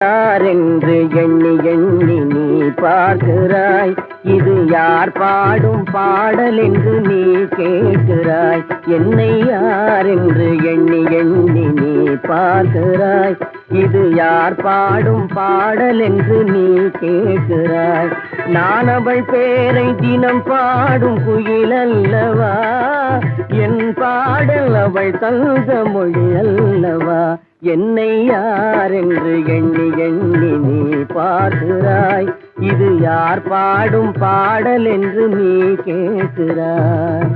யார் என்று எண்ணி எண்ணி நீ பார்க்கிறாய்? இது யார் பாடும் பாடல் என்று நீ கேட்கிறாய்? என்னை யார் என்று எண்ணி எண்ணி நீ பார்க்கிறாய்? இது யார் பாடும் பாடல் என்று நீ கேட்கிறாய்? நான் அவள் பேரை தினம் பாடும் குயில் அல்லவா? என் பாடல் அவள் தந்த மொழி அல்ல என்னை யார் என்று எண்ணி எண்ணி நீ பார்க்கிறாய்? இது யார் பாடும் பாடல் என்று நீ கேட்கிறாய்?